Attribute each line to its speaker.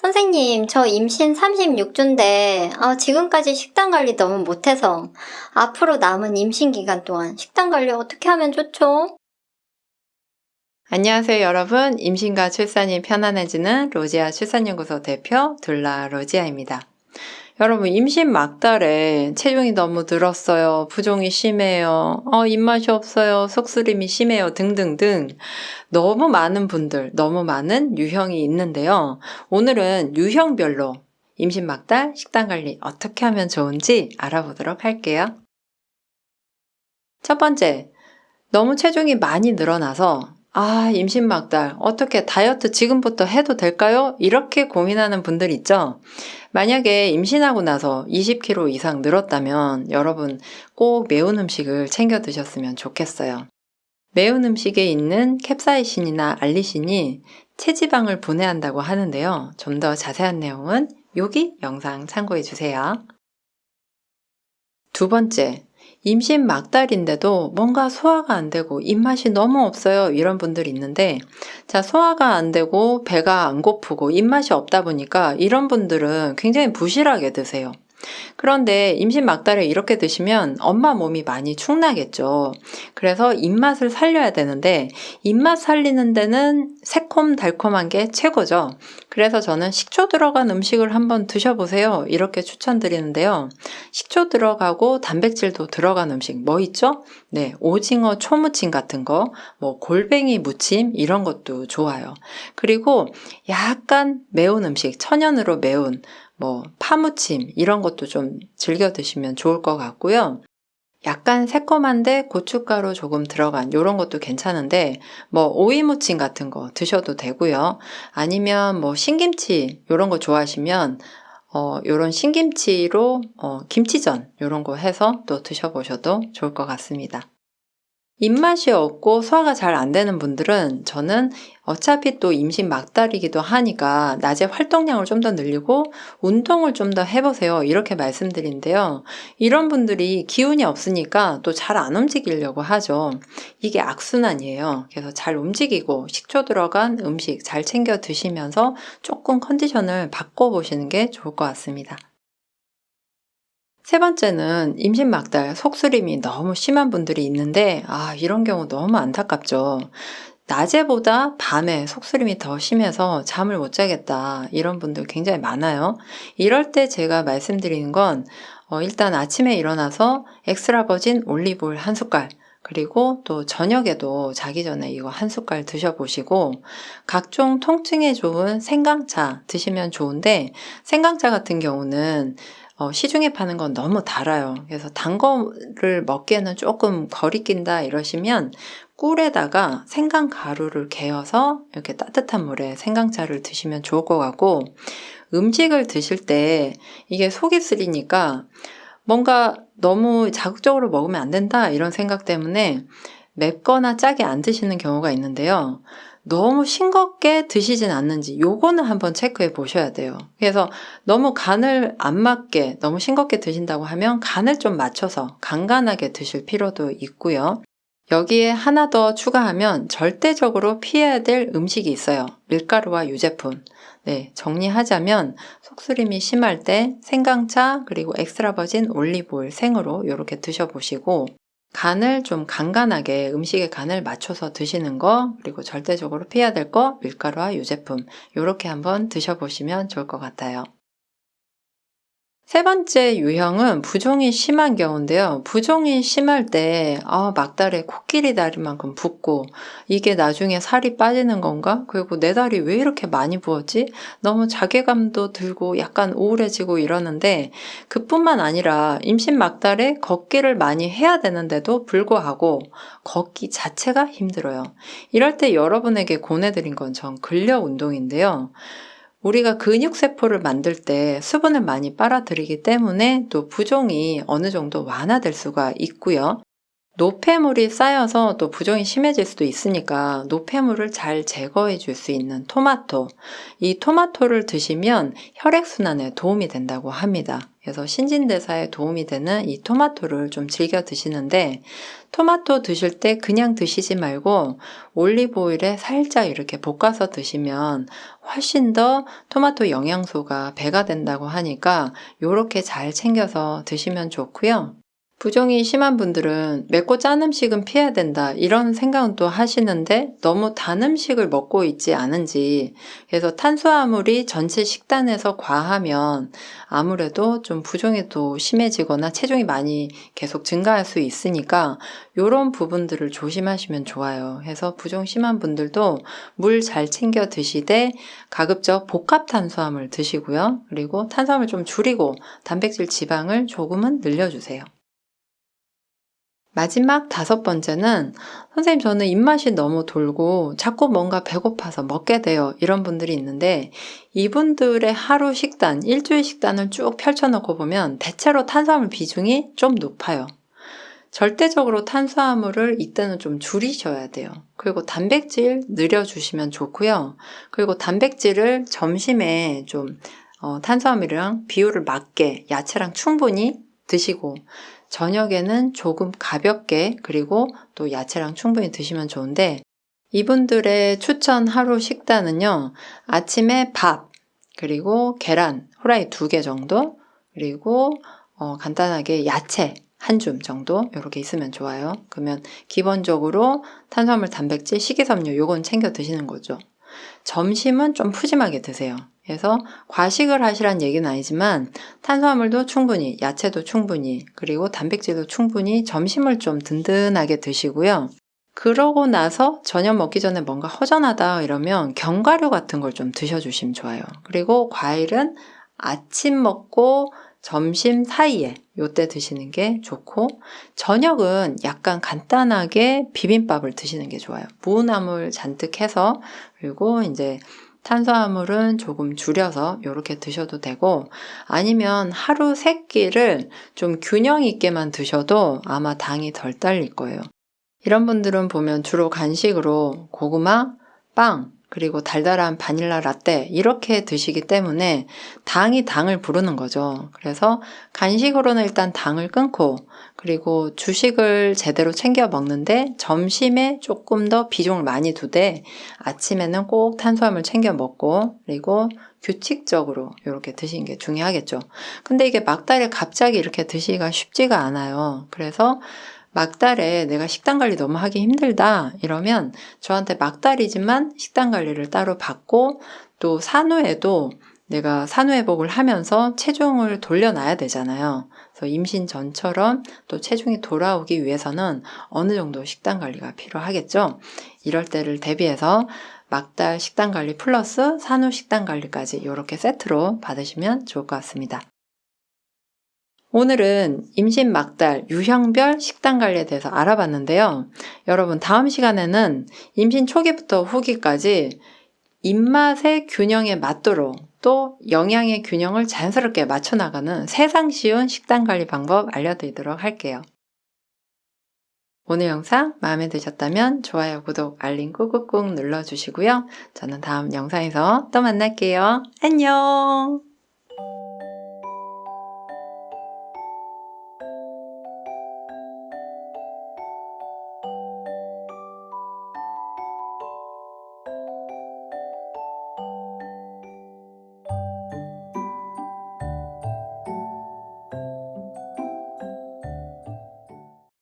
Speaker 1: 선생님, 저 임신 36주인데, 아, 지금까지 식단 관리 너무 못해서, 앞으로 남은 임신 기간 동안 식단 관리 어떻게 하면 좋죠?
Speaker 2: 안녕하세요, 여러분. 임신과 출산이 편안해지는 로지아 출산연구소 대표 둘라 로지아입니다. 여러분, 임신 막달에 체중이 너무 늘었어요. 부종이 심해요. 어, 입맛이 없어요. 속쓰림이 심해요. 등등등. 너무 많은 분들, 너무 많은 유형이 있는데요. 오늘은 유형별로 임신 막달 식단 관리 어떻게 하면 좋은지 알아보도록 할게요. 첫 번째, 너무 체중이 많이 늘어나서 아, 임신 막달. 어떻게 다이어트 지금부터 해도 될까요? 이렇게 고민하는 분들 있죠? 만약에 임신하고 나서 20kg 이상 늘었다면 여러분 꼭 매운 음식을 챙겨 드셨으면 좋겠어요. 매운 음식에 있는 캡사이신이나 알리신이 체지방을 분해한다고 하는데요. 좀 더 자세한 내용은 여기 영상 참고해 주세요. 두 번째, 임신 막달인데도 뭔가 소화가 안 되고 입맛이 너무 없어요. 이런 분들이 있는데, 자, 소화가 안 되고 배가 안 고프고 입맛이 없다 보니까 이런 분들은 굉장히 부실하게 드세요. 그런데 임신 막달에 이렇게 드시면 엄마 몸이 많이 축나겠죠. 그래서 입맛을 살려야 되는데 입맛 살리는 데는 새콤달콤한 게 최고죠. 그래서 저는 식초 들어간 음식을 한번 드셔보세요. 이렇게 추천드리는데요. 식초 들어가고 단백질도 들어간 음식 뭐 있죠? 네, 오징어 초무침 같은 거, 뭐 골뱅이 무침 이런 것도 좋아요. 그리고 약간 매운 음식, 천연으로 매운 뭐 파무침 이런 것도 좀 즐겨 드시면 좋을 것 같고요. 약간 새콤한데 고춧가루 조금 들어간 이런 것도 괜찮은데 뭐 오이무침 같은 거 드셔도 되고요. 아니면 뭐 신김치 이런 거 좋아하시면 어 요런 신김치로 어 김치전 이런 거 해서 또 드셔보셔도 좋을 것 같습니다. 입맛이 없고 소화가 잘 안 되는 분들은 저는 어차피 또 임신 막달이기도 하니까 낮에 활동량을 좀 더 늘리고 운동을 좀 더 해보세요. 이렇게 말씀드린데요. 이런 분들이 기운이 없으니까 또 잘 안 움직이려고 하죠. 이게 악순환이에요. 그래서 잘 움직이고 식초 들어간 음식 잘 챙겨 드시면서 조금 컨디션을 바꿔보시는 게 좋을 것 같습니다. 세 번째는 임신 막달, 속쓰림이 너무 심한 분들이 있는데, 아, 이런 경우 너무 안타깝죠. 낮에보다 밤에 속쓰림이 더 심해서 잠을 못 자겠다. 이런 분들 굉장히 많아요. 이럴 때 제가 말씀드리는 건, 어, 일단 아침에 일어나서 엑스트라 버진 올리브오일 한 숟갈, 그리고 또 저녁에도 자기 전에 이거 한 숟갈 드셔보시고 각종 통증에 좋은 생강차 드시면 좋은데 생강차 같은 경우는 어, 시중에 파는 건 너무 달아요. 그래서 단 거를 먹기에는 조금 거리낀다 이러시면 꿀에다가 생강 가루를 개어서 이렇게 따뜻한 물에 생강차를 드시면 좋을 것 같고 음식을 드실 때 이게 속이 쓰리니까 뭔가 너무 자극적으로 먹으면 안 된다 이런 생각 때문에 맵거나 짜게 안 드시는 경우가 있는데요. 너무 싱겁게 드시진 않는지 요거는 한번 체크해 보셔야 돼요. 그래서 너무 간을 안 맞게 너무 싱겁게 드신다고 하면 간을 좀 맞춰서 간간하게 드실 필요도 있고요. 여기에 하나 더 추가하면 절대적으로 피해야 될 음식이 있어요. 밀가루와 유제품. 네, 정리하자면 속쓰림이 심할 때 생강차 그리고 엑스트라 버진 올리브오일 생으로 이렇게 드셔보시고 간을 좀 간간하게 음식의 간을 맞춰서 드시는 거 그리고 절대적으로 피해야 될 거 밀가루와 유제품 이렇게 한번 드셔보시면 좋을 것 같아요. 세 번째 유형은 부종이 심한 경우인데요. 부종이 심할 때 아, 막달에 코끼리 다리만큼 붓고 이게 나중에 살이 빠지는 건가? 그리고 내 다리 왜 이렇게 많이 부었지? 너무 자괴감도 들고 약간 우울해지고 이러는데 그뿐만 아니라 임신 막달에 걷기를 많이 해야 되는데도 불구하고 걷기 자체가 힘들어요. 이럴 때 여러분에게 권해드린 건 전 근력 운동인데요. 우리가 근육세포를 만들 때 수분을 많이 빨아들이기 때문에 또 부종이 어느 정도 완화될 수가 있고요. 노폐물이 쌓여서 또 부종이 심해질 수도 있으니까 노폐물을 잘 제거해 줄 수 있는 토마토. 이 토마토를 드시면 혈액순환에 도움이 된다고 합니다. 그래서 신진대사에 도움이 되는 이 토마토를 좀 즐겨 드시는데 토마토 드실 때 그냥 드시지 말고 올리브 오일에 살짝 이렇게 볶아서 드시면 훨씬 더 토마토 영양소가 배가 된다고 하니까 이렇게 잘 챙겨서 드시면 좋고요. 부종이 심한 분들은 맵고 짠 음식은 피해야 된다 이런 생각은 또 하시는데 너무 단 음식을 먹고 있지 않은지 그래서 탄수화물이 전체 식단에서 과하면 아무래도 좀 부종이 또 심해지거나 체중이 많이 계속 증가할 수 있으니까 이런 부분들을 조심하시면 좋아요. 그래서 부종 심한 분들도 물 잘 챙겨 드시되 가급적 복합 탄수화물 드시고요. 그리고 탄수화물 좀 줄이고 단백질 지방을 조금은 늘려주세요. 마지막 다섯 번째는 선생님 저는 입맛이 너무 돌고 자꾸 뭔가 배고파서 먹게 돼요. 이런 분들이 있는데 이분들의 하루 식단, 일주일 식단을 쭉 펼쳐놓고 보면 대체로 탄수화물 비중이 좀 높아요. 절대적으로 탄수화물을 이때는 좀 줄이셔야 돼요. 그리고 단백질 늘려주시면 좋고요. 그리고 단백질을 점심에 좀 어, 탄수화물이랑 비율을 맞게 야채랑 충분히 드시고 저녁에는 조금 가볍게 그리고 또 야채랑 충분히 드시면 좋은데 이분들의 추천 하루 식단은요. 아침에 밥 그리고 계란 후라이 두 개 정도 그리고 어, 간단하게 야채 한 줌 정도 이렇게 있으면 좋아요. 그러면 기본적으로 탄수화물, 단백질, 식이섬유 요건 챙겨 드시는 거죠. 점심은 좀 푸짐하게 드세요. 그래서 과식을 하시란 얘기는 아니지만 탄수화물도 충분히, 야채도 충분히, 그리고 단백질도 충분히 점심을 좀 든든하게 드시고요. 그러고 나서 저녁 먹기 전에 뭔가 허전하다 이러면 견과류 같은 걸 좀 드셔주시면 좋아요. 그리고 과일은 아침 먹고 점심 사이에 요때 드시는 게 좋고 저녁은 약간 간단하게 비빔밥을 드시는 게 좋아요. 무나물 잔뜩 해서 그리고 이제 탄수화물은 조금 줄여서 이렇게 드셔도 되고 아니면 하루 세 끼를 좀 균형 있게만 드셔도 아마 당이 덜 딸릴 거예요. 이런 분들은 보면 주로 간식으로 고구마, 빵, 그리고 달달한 바닐라 라떼 이렇게 드시기 때문에 당이 당을 부르는 거죠. 그래서 간식으로는 일단 당을 끊고 그리고 주식을 제대로 챙겨 먹는데 점심에 조금 더 비중을 많이 두되 아침에는 꼭 탄수화물 챙겨 먹고 그리고 규칙적으로 이렇게 드시는 게 중요하겠죠. 근데 이게 막달에 갑자기 이렇게 드시기가 쉽지가 않아요. 그래서 막달에 내가 식단 관리 너무 하기 힘들다 이러면 저한테 막달이지만 식단 관리를 따로 받고 또 산후에도 내가 산후회복을 하면서 체중을 돌려놔야 되잖아요. 그래서 임신 전처럼 또 체중이 돌아오기 위해서는 어느 정도 식단 관리가 필요하겠죠. 이럴 때를 대비해서 막달 식단 관리 플러스 산후 식단 관리까지 이렇게 세트로 받으시면 좋을 것 같습니다. 오늘은 임신 막달 유형별 식단 관리에 대해서 알아봤는데요. 여러분 다음 시간에는 임신 초기부터 후기까지 입맛의 균형에 맞도록 또 영양의 균형을 자연스럽게 맞춰 나가는 세상 쉬운 식단 관리 방법 알려드리도록 할게요. 오늘 영상 마음에 드셨다면 좋아요, 구독, 알림 꾹꾹꾹 눌러주시고요. 저는 다음 영상에서 또 만날게요. 안녕!